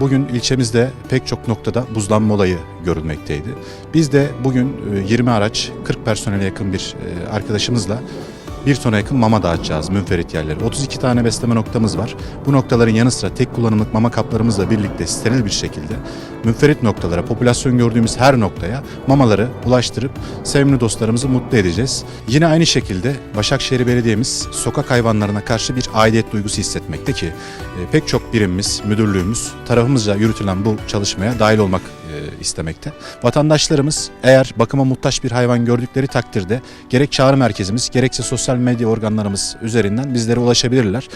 Bugün ilçemizde pek çok noktada buzlanma olayı görülmekteydi. Biz de bugün e, 20 araç, 40 personele yakın bir e, arkadaşımızla bir tona yakın mama dağıtacağız münferit yerlere. 32 tane besleme noktamız var. Bu noktaların yanı sıra tek kullanımlık mama kaplarımızla birlikte steril bir şekilde münferit noktalara, popülasyon gördüğümüz her noktaya mamaları ulaştırıp sevimli dostlarımızı mutlu edeceğiz. Yine aynı şekilde Başakşehir Belediye'miz sokak hayvanlarına karşı bir aidiyet duygusu hissetmekte ki e, pek çok birimimiz, müdürlüğümüz tarafımızca yürütülen bu çalışmaya dahil olmak istemekte. Vatandaşlarımız eğer bakıma muhtaç bir hayvan gördükleri takdirde gerek çağrı merkezimiz gerekse sosyal medya organlarımız üzerinden bizlere ulaşabilirler.